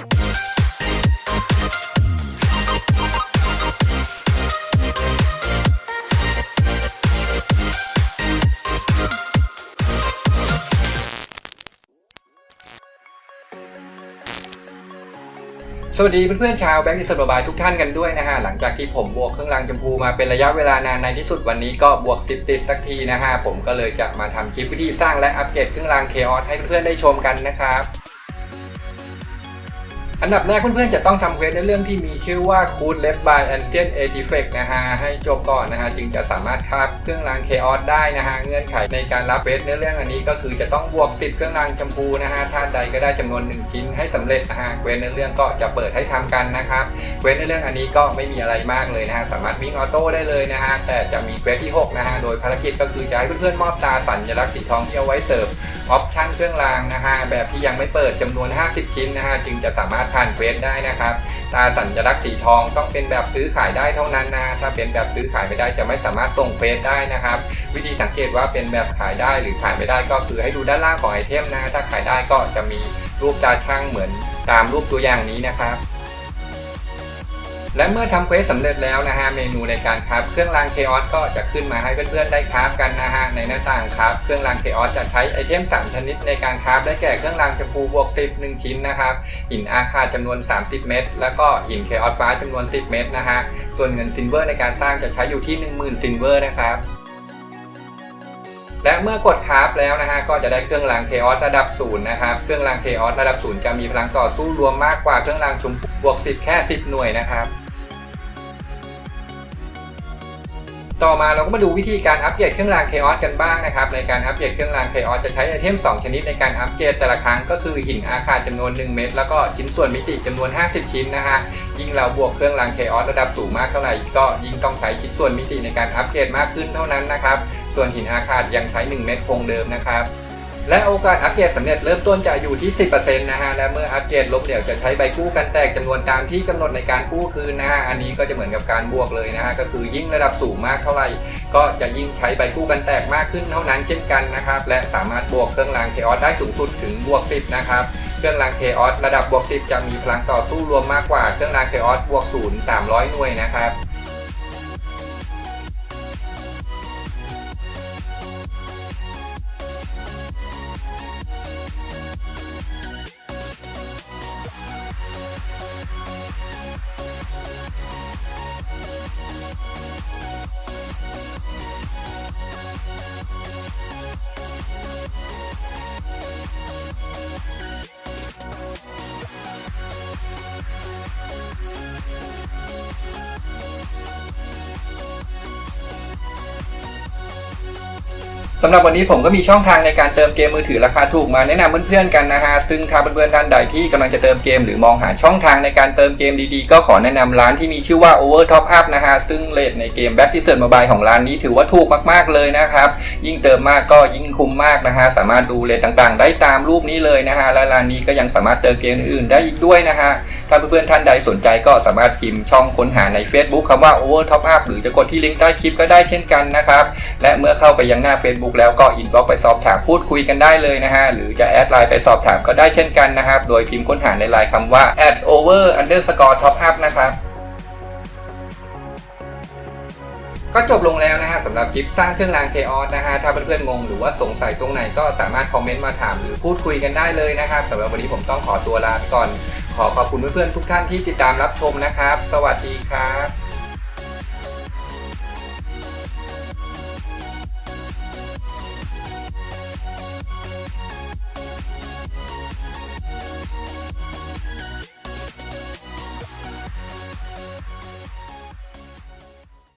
สวัสดีเพื่อนๆชาวแบงค์ดิสบายทุกท่านกันด้วยนะฮะหลังจากที่ผมบวกเครื่องรางชมพูมาเป็นระยะเวลานานในที่สุดวันนี้ก็บวก10ติดสักทีนะฮะผมก็เลยจะมาทำคลิปวิธีสร้างและอัปเกรดเครื่องรางเคออสให้เพื่อนๆได้ชมกันนะครับ อันดับแรกเพื่อนๆจะต้องทำเควสในเรื่องที่มีชื่อว่า c o o d Left by Ancient Artifact นะฮะให้จบก่อนนะฮะจึงจะสามารถคาบเครื่องรางเคออสได้นะฮะเงื่อนไขในการรับเควสในเรื่องอันนี้ก็คือจะต้องบวก 10 เครื่องรางชมพูนะฮะถ้าใดก็ได้จำนวน 1 ชิ้นให้สำเร็จนะฮะเควสในเรื่องก็จะเปิดให้ทำกันนะครับเควสในเรื่องอันนี้ก็ไม่มีอะไรมากเลยนะฮะสามารถวิ่งออโต้ได้เลยนะฮะแต่จะมีเควสที่ 6 นะฮะโดยภารกิจก็คือจะให้เพื่อนๆมอบตาสัญลักษณ์สีทองที่เอาไว้เสิร์ฟ ออปชั่นเครื่องรางนะฮะแบบที่ยังไม่เปิดจำนวน 50 ชิ้นนะฮะจึงจะสามารถผ่านเควสได้นะครับตาสัญลักษณ์สีทองต้องเป็นแบบซื้อขายได้เท่านั้นนะถ้าเป็นแบบซื้อขายไม่ได้จะไม่สามารถส่งเควสได้นะครับ วิธีสังเกตว่าเป็นแบบขายได้หรือขายไม่ได้ก็คือให้ดูด้านล่างของไอเทมนะถ้าขายได้ก็จะมีรูปตาช่างเหมือนตามรูปตัวอย่างนี้นะครับ และเมื่อทำเควสสำเร็จแล้วนะฮะเมนูในการครับเครื่องรางเคออสก็จะขึ้นมาให้เพื่อนๆได้ครับกันนะฮะในหน้าต่างครับเครื่องรางเคออสจะใช้ไอเทม 3 ชนิดในการครับได้แก่เครื่องรางชมพูบวก10 1 ชิ้นนะครับหินอาคาจำนวน 30 เม็ดแล้วก็หินเคออสฟ้าจำนวน 10 เม็ดนะฮะส่วนเงินซินเวอร์ในการสร้างจะใช้อยู่ที่ 10,000ซินเวอร์นะครับ และเมื่อกดคราฟแล้วนะฮะก็จะได้เครื่องรางเคออสระดับศูนย์นะครับเครื่องรางเคออสระดับศูนย์จะมีพลังต่อสู้รวมมากกว่าเครื่องรางชมพูบวก 10 แค่ 10 หน่วยนะครับ ต่อมาเราก็มาดูวิธีการอัปเกรดเครื่องรางเคออสกันบ้างนะครับในการอัปเกรดเครื่องรางเคออสจะใช้ไอเทม 2 ชนิดในการอัปเกรดแต่ละครั้งก็คือหินอาคาจำนวน 1 เม็ดแล้วก็ชิ้นส่วนมิติจำนวน 50 ชิ้นนะฮะยิ่งเราบวกเครื่องรางเคออสระดับสูงมากเท่าไหร่ก็ยิ่งต้องใช้ชิ้นส่วนมิติในการอัปเกรดมากขึ้นเท่านั้นนะครับส่วนหินอาคาดยังใช้ 1 เม็ดคงเดิมนะครับ และโอกาสอัปเกรดสำเร็จเริ่มต้นจะอยู่ที่ 10%นะฮะ และเมื่ออัปเกรดล้มเหลวจะใช้ใบกู้กันแตกจำนวนตามที่กำหนดในการกู้คืนนะฮะ อันนี้ก็จะเหมือนกับการบวกเลยนะฮะ ก็คือยิ่งระดับสูงมากเท่าไหร่ ก็จะยิ่งใช้ใบกู้กันแตกมากขึ้นเท่านั้นเช่นกันนะครับ และสามารถบวกเครื่องรางเคออสได้สูงสุดถึงบวก 10 นะครับเครื่องรางเคออสระดับบวก 10 จะมีพลังต่อสู้รวมมากกว่าเครื่องรางเคออสบวก 0 300 หน่วยนะครับ สำหรับวันนี้ผมก็มีช่องทางในการเติมเกมมือถือราคาถูกมาแนะนำเพื่อนๆกันนะฮะ ซึ่งถ้าเพื่อนๆท่านใดที่กำลังจะเติมเกมหรือมองหาช่องทางในการเติมเกมดีๆ ก็ขอแนะนำร้านที่มีชื่อว่า Over Top Up นะฮะ ซึ่งเลทในเกม Back to Search Mobile ของร้านนี้ถือว่าถูกมากๆเลยนะครับ ยิ่งเติมมากก็ยิ่งคุ้มมากนะฮะ สามารถดูเลทต่างๆ ได้ตามรูปนี้เลยนะฮะ และร้านนี้ก็ยังสามารถเติมเกมอื่นๆได้อีกด้วยนะฮะ ถ้าเพื่อนๆท่านใดสนใจก็สามารถพิมพ์ช่องค้นหาใน Facebook คำว่า Over Top Up หรือจะกดที่ลิงก์ใต้คลิปก็ได้เช่นกันนะครับ และเมื่อเข้าไปยังหน้า Facebook แล้วก็อินบ็อกไปสอบถามพูดคุยกันได้เลยนะฮะ หรือจะแอดไลน์ไปสอบถามก็ได้เช่นกันนะครับ โดยพิมพ์ค้นหาในไลน์คำว่า at over underscore top up นะครับก็จบลงแล้วนะฮะสำหรับคลิปสร้างเครื่องราง Chaos นะฮะถ้าเพื่อนๆงงหรือว่าสงสัยตรงไหนก็สามารถคอมเมนต์มาถามหรือพูดคุยกันได้เลยนะครับสำหรับวันนี้ผมต้องขอตัวลาไปก่อน ขอขอบคุณเพื่อนๆทุกท่านที่ติดตามรับชมนะครับ สวัสดีครับ